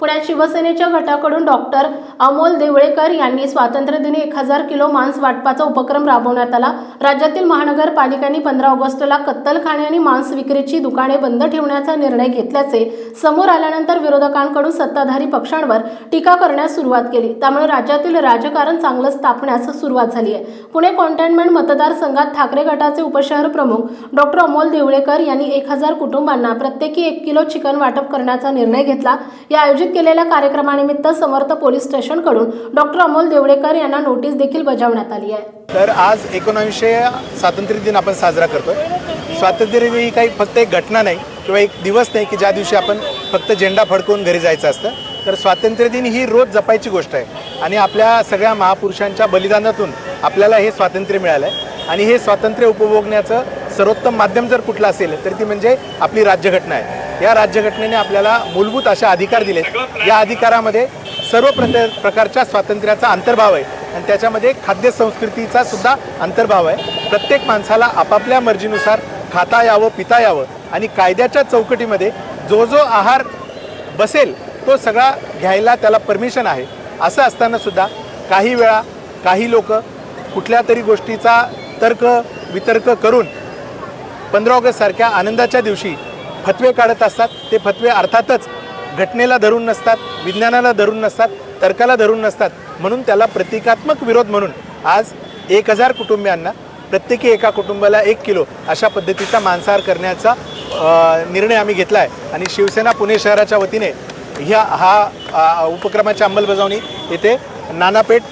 पुण्यात शिवसेनेच्या गटाकडून डॉक्टर अमोल देवळेकर यांनी स्वातंत्र्यदिनी एक हजार किलो मांस वाटपाचा उपक्रम राबवण्यात आला. राज्यातील महानगरपालिकांनी पंधरा ऑगस्टला कत्तलखाने आणि मांस विक्रीची दुकाने बंद ठेवण्याचा निर्णय घेतल्याचे समोर आल्यानंतर विरोधकांकडून सत्ताधारी पक्षांवर टीका करण्यास सुरुवात केली. त्यामुळे राज्यातील राजकारण चांगलं स्थापण्यास सुरुवात झाली आहे. पुणे कॉन्टेनमेंट मतदारसंघात ठाकरे गटाचे उपशहर प्रमुख डॉक्टर अमोल देवळेकर यांनी एक हजार कुटुंबांना प्रत्येकी एक किलो चिकन वाटप करण्याचा निर्णय घेतला. या आयोजित केलेल्या कार्यक्रमानिमित्त समर्थ पोलीस स्टेशनकडून डॉक्टर अमोल देवडेकर यांना नोटीस देखील बजावण्यात आली आहे. तर आज एकोणावीसशे स्वातंत्र्य दिन आपण साजरा करतो स्वातंत्र्य दिन ही काही फक्त एक घटना नाही किंवा एक दिवस नाही की ज्या दिवशी आपण फक्त झेंडा फडकवून घरी जायचं असतं. तर स्वातंत्र्य दिन ही रोज जपायची गोष्ट आहे. आणि आपल्या सगळ्या महापुरुषांच्या बलिदानातून आपल्याला हे स्वातंत्र्य मिळालं आहे आणि हे स्वातंत्र्य उपभोगण्याचं सर्वोत्तम माध्यम जर कुठलं असेल तर ती म्हणजे आपली राज्यघटना आहे. या राज्यघटनेने आपल्याला मूलभूत अशा अधिकार दिले या अधिकारामध्ये सर्व प्रते प्रकारच्या स्वातंत्र्याचा अंतर्भाव आहे. आणि त्याच्यामध्ये खाद्य संस्कृतीचा सुद्धा अंतर्भाव आहे. प्रत्येक माणसाला आपापल्या मर्जीनुसार खाता यावं पिता यावं. आणि कायद्याच्या चौकटीमध्ये जो जो आहार बसेल तो सगळा घ्यायला त्याला परमिशन आहे. असं असताना सुद्धा काही वेळा काही लोक कुठल्या तरी गोष्टीचा तर्क वितर्क करून पंधरा ऑगस्टसारख्या आनंदाच्या दिवशी फतवे काढत असतात. ते फतवे अर्थातच घटनेला धरून नसतात विज्ञानाला धरून नसतात तर्काला धरून नसतात. म्हणून त्याला प्रतिकात्मक विरोध म्हणून आज एक हजार कुटुंबियांना प्रत्येकी एका कुटुंबाला एक किलो अशा पद्धतीचा मांसाहार करण्याचा निर्णय आम्ही घेतला आहे आणि शिवसेना पुणे शहराच्या वतीने ह्या हा उपक्रमाची अंमलबजावणी येथे नानापेठ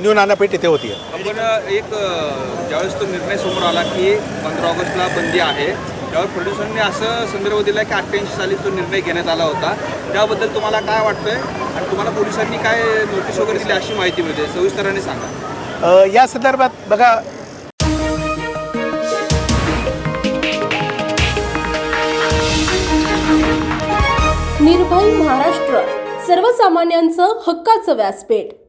न्यू नानापेठ येथे होती आहे एक ज्यावेळेस तो निर्णय समोर आला की पंधरा ऑगस्टला बंदी आहे त्यावर प्रोड्युसरने असं संदर्भ दिला की अठ्ठ्याऐंशी साली तो निर्णय घेण्यात आला होता. त्याबद्दल तुम्हाला काय वाटतंय? आणि तुम्हाला पोलिसांनी काय नोटीस वगैरे दिली अशी माहिती मिळते? सविस्तराने सांगा. या संदर्भात बघा. निर्भय महाराष्ट्र सर्वसामान्यांचं हक्काचं व्यासपीठ.